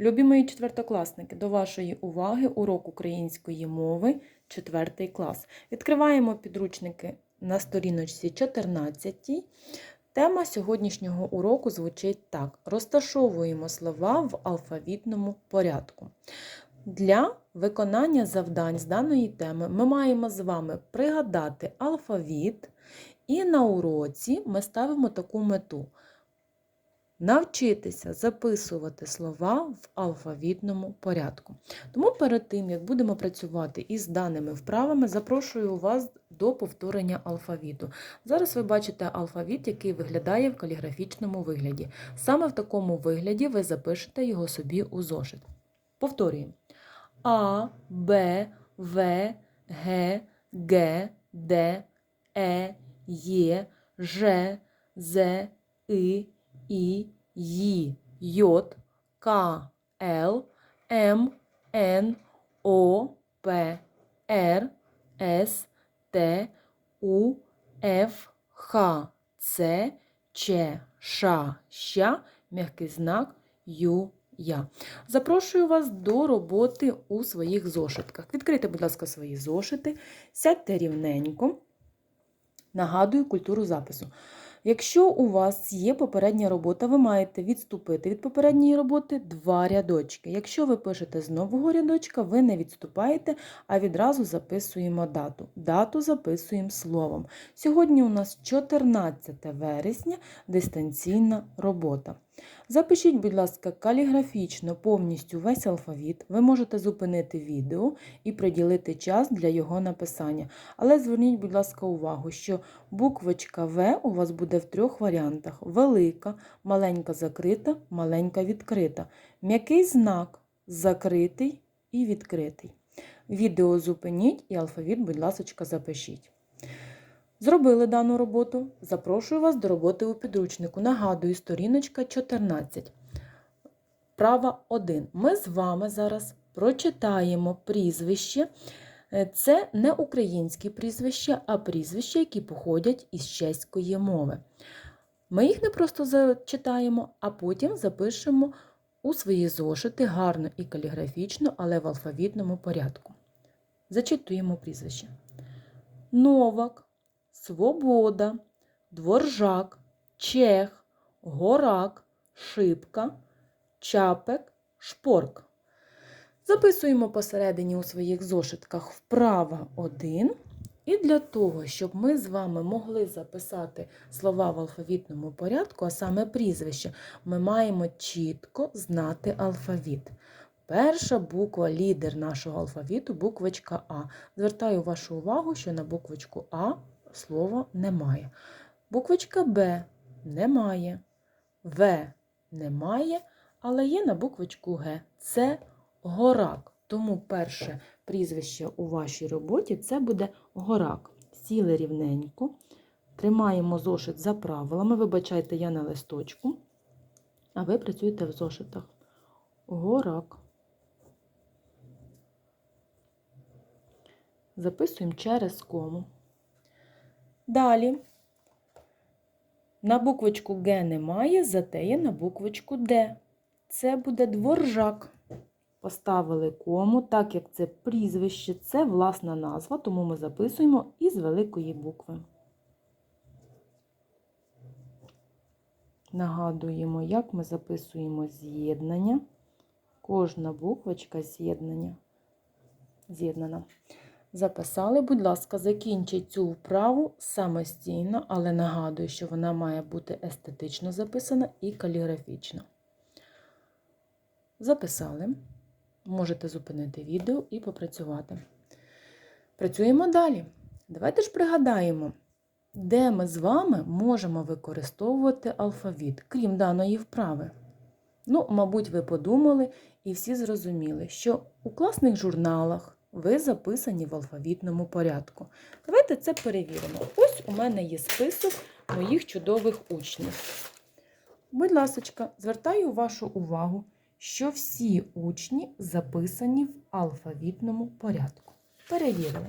Любі мої четвертокласники, до вашої уваги урок української мови, четвертий клас. Відкриваємо підручники на сторіночці 14. Тема сьогоднішнього уроку звучить так: розташовуємо слова в алфавітному порядку. Для виконання завдань з даної теми ми маємо з вами пригадати алфавіт, і на уроці ми ставимо таку мету навчитися записувати слова в алфавітному порядку. Тому перед тим, як будемо працювати із даними вправами, запрошую вас до повторення алфавіту. Зараз ви бачите алфавіт, який виглядає в каліграфічному вигляді. Саме в такому вигляді ви запишете його собі у зошит. Повторюємо. А, Б, В, Г, Г, Д, Е, Є, Ж, З, И, І, Й, Й, К, Л, М, Н, О, П, Р, С, Т, У, Ф, Х, Ц, Ч, Ш, Щ, м'який знак, Ю, Я. Запрошую вас до роботи у своїх зошитках. Відкрийте, будь ласка, свої зошити, сядьте рівненько. Нагадую культуру запису. Якщо у вас є попередня робота, ви маєте відступити від попередньої роботи два рядочки. Якщо ви пишете з нового рядочка, ви не відступаєте, а відразу записуємо дату. Дату записуємо словом. Сьогодні у нас 14 вересня, дистанційна робота. Запишіть, будь ласка, каліграфічно повністю весь алфавіт. Ви можете зупинити відео і приділити час для його написання. Але зверніть, будь ласка, увагу, що буквочка В у вас буде в трьох варіантах: велика, маленька закрита, маленька відкрита. М'який знак закритий і відкритий. Відео зупиніть і алфавіт, будь ласка, запишіть. Зробили дану роботу. Запрошую вас до роботи у підручнику. Нагадую, сторіночка 14. Права 1. Ми з вами зараз прочитаємо прізвище. Е, Це не українські прізвища, а прізвища, які походять із чеської мови. Ми їх не просто зачитаємо, а потім запишемо у свої зошити гарно і каліграфічно, але в алфавітному порядку. Зачитуємо прізвище. Новак. Свобода, Дворжак, Чех, Горак, Шипка, Чапек, Шпорк. Записуємо посередині у своїх зошитках вправа 1. І для того, щоб ми з вами могли записати слова в алфавітному порядку, а саме прізвище, ми маємо чітко знати алфавіт. Перша буква лідер нашого алфавіту буквочка А. Звертаю вашу увагу, що на буквочку А слова немає. Буквочка Б немає. В немає, але є на буквочку Г. Це горак. Тому перше прізвище у вашій роботі це буде горак. Сіли рівненько. Тримаємо зошит за правилами. Вибачайте, я на листочку, а ви працюєте в зошитах. Горак. Записуємо через кому. Далі. На буквочку Г немає, зате є на буквочку Д. Це буде дворжак. Поставили кому, так як це прізвище, це власна назва, тому ми записуємо із великої букви. Нагадуємо, як ми записуємо з'єднання. Кожна буквочка з'єднання. З'єднана. Записали, будь ласка, закінчіть цю вправу самостійно, але нагадую, що вона має бути естетично записана і каліграфічно. Записали. Можете зупинити відео і попрацювати. Працюємо далі. Давайте ж пригадаємо, де ми з вами можемо використовувати алфавіт, крім даної вправи. Ну, мабуть, ви подумали і всі зрозуміли, що у класних журналах ви записані в алфавітному порядку. Давайте це перевіримо. Ось у мене є список моїх чудових учнів. Будь ласка, звертаю вашу увагу, що всі учні записані в алфавітному порядку. Перевірили.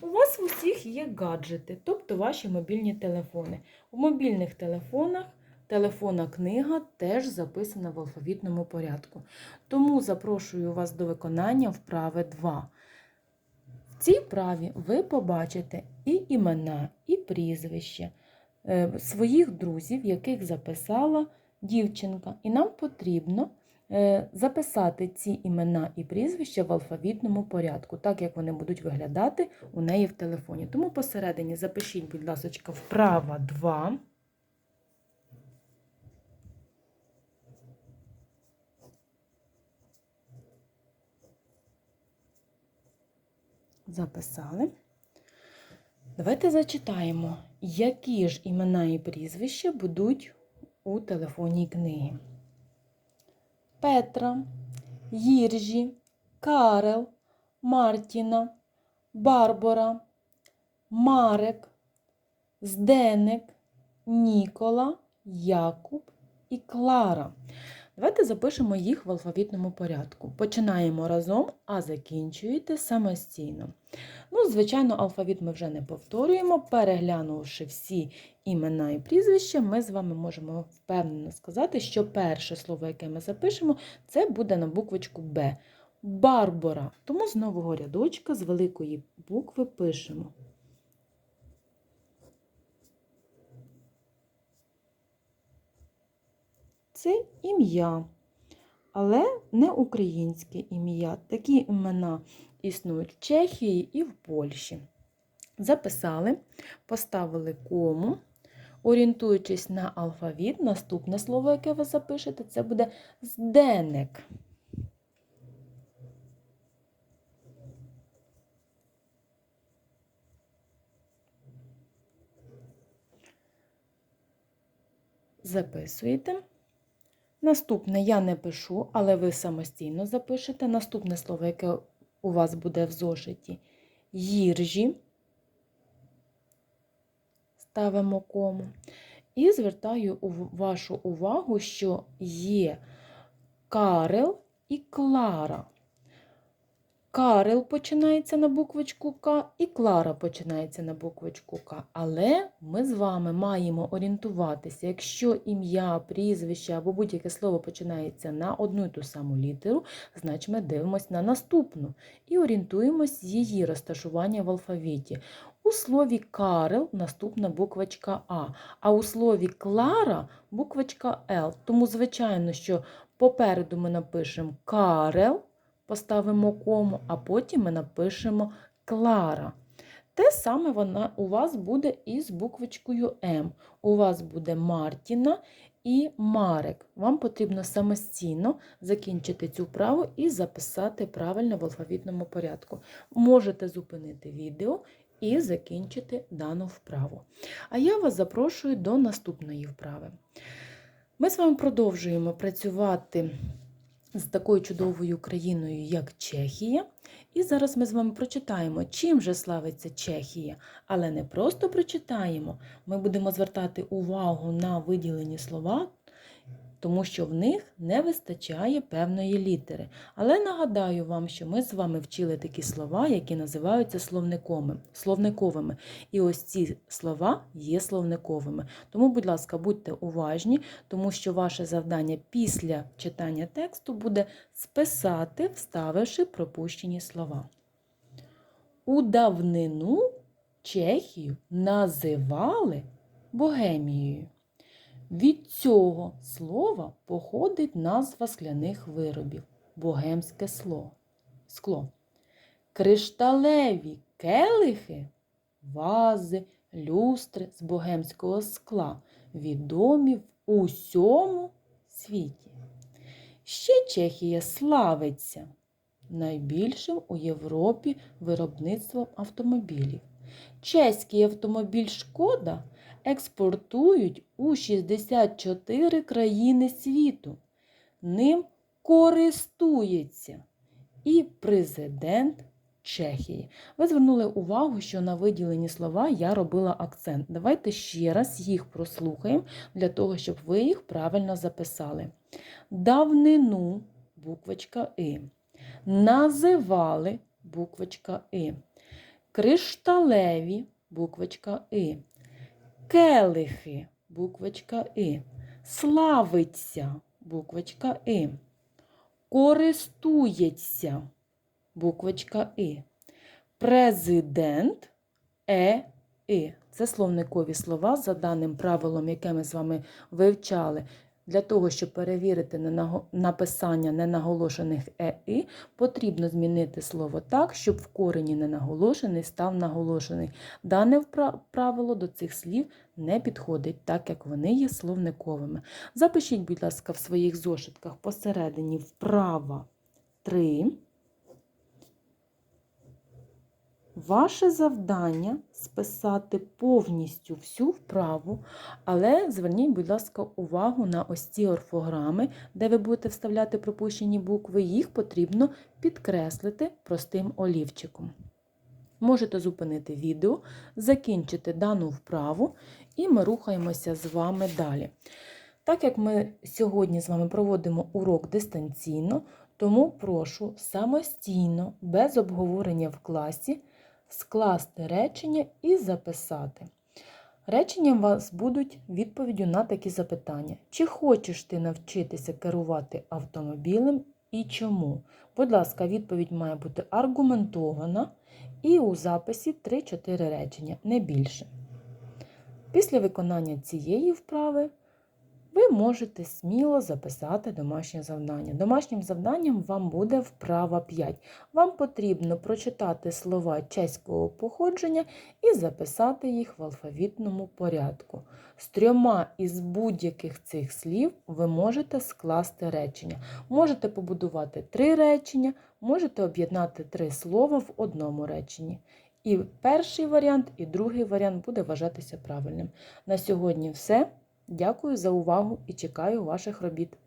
У вас в усіх є гаджети, тобто ваші мобільні телефони. У мобільних телефонах телефонна книга теж записана в алфавітному порядку. Тому запрошую вас до виконання вправи 2. Цій вправі ви побачите і імена, і прізвище своїх друзів, яких записала дівчинка. І нам потрібно е, записати ці імена і прізвища в алфавітному порядку, так як вони будуть виглядати у неї в телефоні. Тому посередині запишіть, будь ласка, вправа 2. Записали. Давайте зачитаємо, які ж імена і прізвища будуть у телефонній книгі. Петра, Їржі, Карел, Мартіна, Барбара, Марек, Зденек, Нікола, Якуб і Клара. Давайте запишемо їх в алфавітному порядку. Починаємо разом, а закінчуєте самостійно. Ну, звичайно, алфавіт ми вже не повторюємо. Переглянувши всі імена і прізвища, ми з вами можемо впевнено сказати, що перше слово, яке ми запишемо, це буде на буквочку Б. Барбара. Тому з нового рядочка з великої букви пишемо. Це ім'я, але не українське ім'я. Такі імена існують в Чехії і в Польщі. Записали, поставили кому. Орієнтуючись на алфавіт, наступне слово, яке ви запишете, це буде зденек. Записуєте. Наступне я не пишу, але ви самостійно запишете. Наступне слово, яке у вас буде в зошиті їржі. Ставимо кому. І звертаю вашу увагу, що є Карел і Клара. Карел починається на буквочку К і Клара починається на буквочку К. Але ми з вами маємо орієнтуватися, якщо ім'я, прізвище або будь-яке слово починається на одну і ту саму літеру, значить ми дивимося на наступну і орієнтуємось її розташування в алфавіті. У слові Карел наступна буквочка А, а у слові Клара буквочка Л. Тому, звичайно, що попереду ми напишемо Карел поставимо кому, а потім ми напишемо Клара. Те саме вона у вас буде і з буквочкою М. У вас буде Мартіна і Марек. Вам потрібно самостійно закінчити цю вправу і записати правильно в алфавітному порядку. Можете зупинити відео і закінчити дану вправу. А я вас запрошую до наступної вправи. Ми з вами продовжуємо працювати з такою чудовою країною, як Чехія. І зараз ми з вами прочитаємо, чим же славиться Чехія. Але не просто прочитаємо, ми будемо звертати увагу на виділені слова, тому що в них не вистачає певної літери. Але нагадаю вам, що ми з вами вчили такі слова, які називаються словниковими. І ось ці слова є словниковими. Тому, будь ласка, будьте уважні, тому що ваше завдання після читання тексту буде списати, вставивши пропущені слова. У давнину Чехію називали Богемією. Від цього слова походить назва скляних виробів богемське скло. Кришталеві келихи, вази, люстри з богемського скла, відомі в усьому світі. Ще Чехія славиться найбільшим у Європі виробництвом автомобілів. Чеський автомобіль Шкода експортують у 64 країни світу. Ним користується і президент Чехії. Ви звернули увагу, що на виділені слова я робила акцент. Давайте ще раз їх прослухаємо для того, щоб ви їх правильно записали. Давнину буквочка И. Називали буквочка И. Кришталеві буквочка И келихи, буквочка И. Славиться буквочка И. Користується буквочка И. Президент е і. Це словникові слова за даним правилом, яке ми з вами вивчали. Для того, щоб перевірити написання ненаголошених е і, потрібно змінити слово так, щоб в корені ненаголошений став наголошений. Дане правило до цих слів не підходить, так як вони є словниковими. Запишіть, будь ласка, в своїх зошитках посередині вправа 3. Ваше завдання списати повністю всю вправу, але зверніть, будь ласка, увагу на ось ці орфограми, де ви будете вставляти пропущені букви, їх потрібно підкреслити простим олівчиком. Можете зупинити відео, закінчити дану вправу, і ми рухаємося з вами далі. Так як ми сьогодні з вами проводимо урок дистанційно, тому прошу самостійно, без обговорення в класі, скласти речення і записати. Речення у вас будуть відповіддю на такі запитання. Чи хочеш ти навчитися керувати автомобілем і чому? Будь ласка, відповідь має бути аргументована і у записі 3-4 речення, не більше. Після виконання цієї вправи ви можете сміло записати домашнє завдання. Домашнім завданням вам буде вправа 5. Вам потрібно прочитати слова чеського походження і записати їх в алфавітному порядку. З трьома із будь-яких цих слів ви можете скласти речення. Можете побудувати три речення, можете об'єднати три слова в одному реченні. І перший варіант, і другий варіант буде вважатися правильним. На сьогодні все. Дякую за увагу і чекаю ваших робіт.